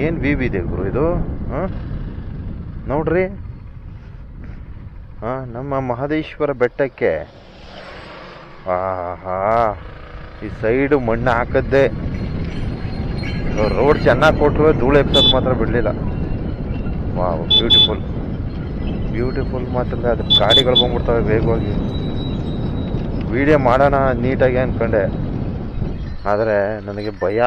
ಏನು V V ಇದೆ ಗುರು ಇದು? ಹಾಂ? ನೋಡ್ರಿ. ಹಾಂ, ನಮ್ಮ ಮಹದೇಶ್ವರ ಬೆಟ್ಟಕ್ಕೆ. ಆಹಾ, ಈ ಸೈಡು ಮಣ್ಣು ಹಾಕದ್ದೇ. ರೋಡ್ ಚೆನ್ನಾಗಿ ಕೊಟ್ಟರು ಧೂಳು ಎಪ್ಸೋದು ಮಾತ್ರ ಬಿಡಲಿಲ್ಲ. ವಾವ್ ಬ್ಯೂಟಿಫುಲ್ ಬ್ಯೂಟಿಫುಲ್ ಮಾತ್ರ ಅದು ಗಾಡಿಗಳು ಬಂದ್ಬಿಡ್ತವೆ ವೇಗವಾಗಿ. ವಿಡಿಯೋ ಮಾಡೋಣ ನೀಟಾಗಿ ಅಂದ್ಕೊಂಡೆ ಆದರೆ ನನಗೆ ಭಯ.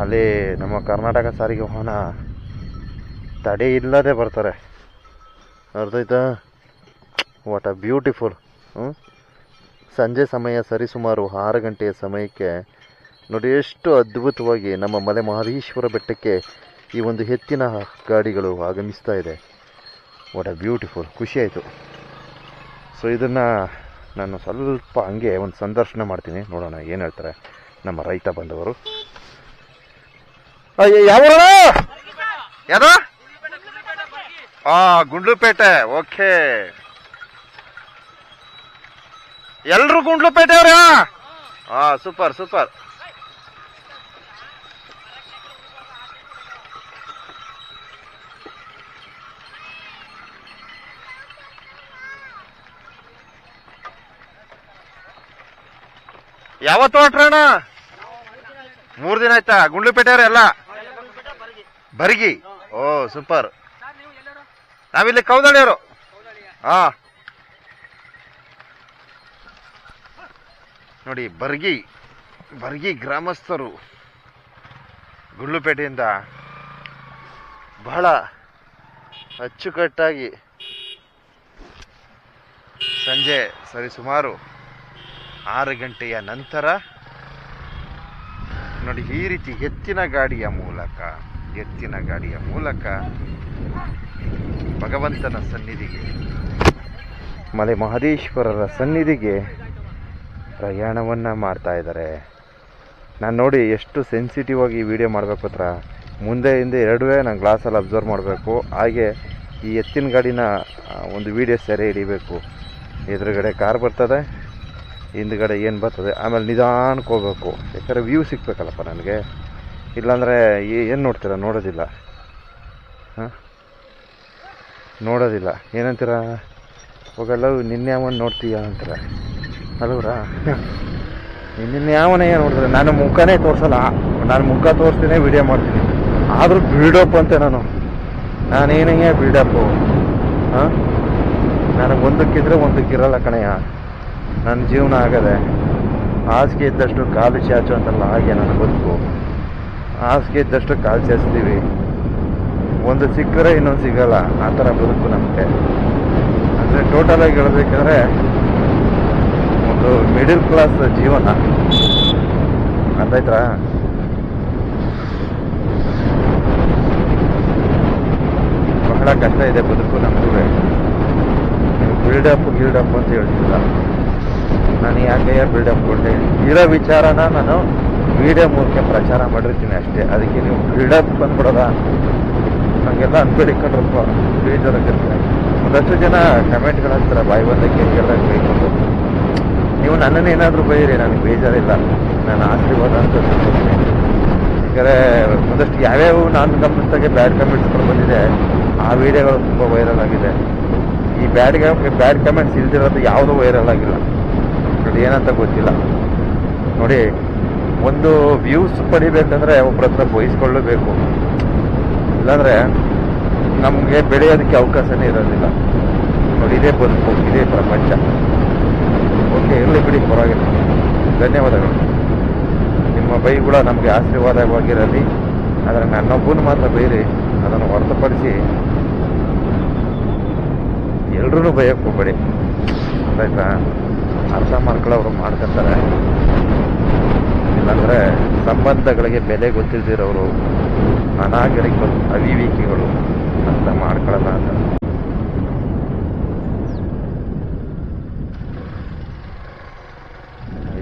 ಅಲ್ಲಿ ನಮ್ಮ ಕರ್ನಾಟಕ ಸಾರಿಗೆ ವಾಹನ ತಡೆ ಇಲ್ಲದೆ ಬರ್ತಾರೆ. ಅರ್ಧಾಯ್ತಾ ವಾಟ್ ಅ ಬ್ಯೂಟಿಫುಲ್ ಸಂಜೆ ಸಮಯ ಸರಿಸುಮಾರು ಆರು ಗಂಟೆಯ ಸಮಯಕ್ಕೆ ನೋಡಿ ಎಷ್ಟು ಅದ್ಭುತವಾಗಿ ನಮ್ಮ ಮಲೆ ಮಹದೇಶ್ವರ ಬೆಟ್ಟಕ್ಕೆ ಈ ಒಂದು ಎತ್ತಿನ ಗಾಡಿಗಳು ಆಗಮಿಸ್ತಾ ಇದೆ. ವಾಟ್ ಅ ಬ್ಯೂಟಿಫುಲ್ ಖುಷಿಯಾಯಿತು ಆಯಿತು. ಸೊ ಇದನ್ನು ನಾನು ಸ್ವಲ್ಪ ಹಂಗೆ ಒಂದು ಸಂದರ್ಶನ ಮಾಡ್ತೀನಿ. ನೋಡೋಣ ಏನು ಹೇಳ್ತಾರೆ ನಮ್ಮ ರೈತ ಬಂದವರು. ಯಾವ ಯಾರು ಆ, ಗುಂಡ್ಲುಪೇಟೆ. ಓಕೆ. ಎಲ್ರು ಗುಂಡ್ಲುಪೇಟೆ ಅವ್ರ ಹಾ ಸೂಪರ್ ಸೂಪರ್. ಯಾವತ್ತು ಹೊಟ್ರಣ್ಣ ಮೂರ್ ದಿನ ಆಯ್ತಾ? ಗುಂಡ್ಲುಪೇಟೆ ಅವ್ರ ಎಲ್ಲ? ಬರ್ಗಿ. ಓ ಸೂಪರ್. ನಾವಿಲ್ಲಿ ಕೌದಳಿಯವರು ಹಾ. ನೋಡಿ ಬರ್ಗಿ ಬರ್ಗಿ ಗ್ರಾಮಸ್ಥರು ಗುಳ್ಳುಪೇಟೆಯಿಂದ ಬಹಳ ಅಚ್ಚುಕಟ್ಟಾಗಿ ಸಂಜೆ ಸರಿಸುಮಾರು ಆರು ಗಂಟೆಯ ನಂತರ ನೋಡಿ ಈ ರೀತಿ ಎತ್ತಿನ ಗಾಡಿಯ ಮೂಲಕ ಎತ್ತಿನ ಗಾಡಿಯ ಮೂಲಕ ಭಗವಂತನ ಸನ್ನಿಧಿಗೆ, ಮಲೆ ಮಹದೇಶ್ವರರ ಸನ್ನಿಧಿಗೆ ಪ್ರಯಾಣವನ್ನು ಮಾಡ್ತಾ ಇದ್ದಾರೆ. ನಾನು ನೋಡಿ ಎಷ್ಟು ಸೆನ್ಸಿಟಿವ್ ಆಗಿ ಈ ವಿಡಿಯೋ ಮಾಡಬೇಕು ಹತ್ರ. ಮುಂದೆ ಹಿಂದೆ ಎರಡುವೇ ನಾನು ಗ್ಲಾಸಲ್ಲಿ ಅಬ್ಸರ್ವ್ ಮಾಡಬೇಕು. ಹಾಗೆ ಈ ಎತ್ತಿನ ಗಾಡಿನ ಒಂದು ವಿಡಿಯೋ ಸೆರೆ ಹಿಡಿಬೇಕು. ಎದುರುಗಡೆ ಕಾರ್ ಬರ್ತದೆ, ಹಿಂದ್ಗಡೆ ಏನು ಬರ್ತದೆ, ಆಮೇಲೆ ನಿಧಾನಕ್ಕೆ ಹೋಗ್ಬೇಕು. ಯಾಕಂದರೆ ವ್ಯೂ ಸಿಗಬೇಕಲ್ಲಪ್ಪ ನನಗೆ. ಇಲ್ಲಾಂದರೆ ಏನು ನೋಡ್ತೀರಾ? ನೋಡೋದಿಲ್ಲ. ಹಾಂ? ನೋಡೋದಿಲ್ಲ. ಏನಂತೀರ? ಹೋಗಲ್ಲ, ನಿನ್ನೆ ಯಾವನ್ ನೋಡ್ತೀಯ ಅಂತಾರೆ? ಅಲ್ವರಾ ನಿನ್ನ ಯಾವನೇ ನೋಡಿದ್ರೆ ನಾನು ಮುಖನೇ ತೋರಿಸಲ್ಲ. ನಾನು ಮುಖ ತೋರಿಸ್ತೀನಿ ವಿಡಿಯೋ ಮಾಡ್ತೀನಿ. ಆದರೂ ಬಿಲ್ಡಪ್ ಅಂತೆ ನಾನು. ನಾನೇನೇ ಬಿಲ್ಡಪ್ಪು ಹಾಂ? ನನಗೆ ಒಂದಕ್ಕಿದ್ರೆ ಒಂದಕ್ಕಿರಲ್ಲ ಕಣಯ್ಯ. ನನ್ನ ಜೀವನ ಆಗದೆ, ಹಾಸಿಗೆ ಇದ್ದಷ್ಟು ಕಾಲು ಚಾಚು ಅಂತಲ್ಲ, ಹಾಗೆ ನನ್ನ ಬದುಕು ಹಾಸಿಗೆ ಇದ್ದಷ್ಟು ಕಾಲು ಚಾಚ್ತೀವಿ ಒಂದು ಸಿಕ್ಕರೆ ಇನ್ನೊಂದು ಸಿಗಲ್ಲ. ಆ ಥರ ಬದುಕು ನಮಗೆ. ಅಂದರೆ ಟೋಟಲಾಗಿ ಹೇಳಬೇಕಂದ್ರೆ ಒಂದು ಮಿಡಿಲ್ ಕ್ಲಾಸ್ ಜೀವನ. ಅರ್ಥ ಆಯ್ತಾ ಬಹಳ ಕಷ್ಟ ಇದೆ ಬದುಕು ನಮಗೂ. ಬಿಲ್ಡಪ್ ಗಿಲ್ಡಪ್ ಅಂತ ಹೇಳ್ತಿಲ್ಲ ನಾನು ಯಾಕೆ ಬಿಲ್ಡಪ್ ಕೊಟ್ಟೆ ಇರೋ ವಿಚಾರನ ನಾನು ವಿಡಿಯೋ ಮೂಲಕ ಪ್ರಚಾರ ಮಾಡಿರ್ತೀನಿ ಅಷ್ಟೇ. ಅದಕ್ಕೆ ನೀವು ಬಿಲ್ಡಪ್ ಬಂದ್ಬಿಡೋದ. ಹಂಗೆಲ್ಲ ಅನ್ಬೇಡಿ ಕಣ್ರಪ್ಪ ಬೇಜಾರಾಗಿರ್ತೀನಿ. ಒಂದಷ್ಟು ಜನ ಕಮೆಂಟ್ಗಳು ಹಾಕ್ತಾರೆ ಬಾಯಿ ಬಂದಕ್ಕೆ ಎಲ್ಲ ಬೈಕೊಂಡು ನೀವು ನನ್ನನ್ನು ಏನಾದರೂ ಬೈರಿ ನನಗೆ ಬೇಜಾರಿಲ್ಲ. ನಾನು ಆಶೀರ್ವಾದ ಅಂತ ಯಾಕಂದರೆ ಒಂದಷ್ಟು ಯಾವ್ಯಾವ ನಾನು ಗಮನಿಸಿದಾಗೆ ಬ್ಯಾಡ್ ಕಮೆಂಟ್ಸ್ಗಳು ಬಂದಿದೆ. ಆ ವಿಡಿಯೋಗಳು ತುಂಬ ವೈರಲ್ ಆಗಿದೆ. ಈ ಬ್ಯಾಡ್ ಬ್ಯಾಡ್ ಕಮೆಂಟ್ಸ್ ಇಲ್ದಿರೋದು ಯಾವುದೂ ವೈರಲ್ ಆಗಿಲ್ಲ. ಅದು ಏನಂತ ಗೊತ್ತಿಲ್ಲ. ನೋಡಿ ಒಂದು ವ್ಯೂಸ್ ಪಡಿಬೇಕಂದ್ರೆ ಒಬ್ಬರ ಹತ್ರ ಬಯಸ್ಕೊಳ್ಳಬೇಕು. ಇಲ್ಲಾಂದರೆ ನಮಗೆ ಬೆಳೆಯೋದಕ್ಕೆ ಅವಕಾಶನೇ ಇರೋದಿಲ್ಲ. ನೋಡಿ, ಇದೇ ಬದುಕು ಇದೇ ಪ್ರಪಂಚ. ಓಕೆ, ಇರಲಿ ಬಿಡಿ, ಪರವಾಗಿಲ್ಲ. ಧನ್ಯವಾದಗಳು. ನಿಮ್ಮ ಬೈಗುಳ ನಮಗೆ ಆಶೀರ್ವಾದವಾಗಿರಲಿ. ಆದರೆ ನನ್ನೊಬ್ಬನು ಮಾತ್ರ ಬೈರಿ, ಅದನ್ನು ಹೊರತುಪಡಿಸಿ ಎಲ್ರೂ ಬೈಯಕ್ಕೆ ಹೋಗ್ಬೇಡಿ. ಆಯ್ತಾ? ಅರ್ಥ ಮಾಡ್ಕೊಳ್ಳೋರು ಮಾಡ್ಕೊತಾರೆ ಇಲ್ಲಾಂದರೆ ಸಂಬಂಧಗಳಿಗೆ ಬೆಲೆ ಗೊತ್ತಿಲ್ದಿರೋರು ಅನಾಗರಿಕ ಅಂತ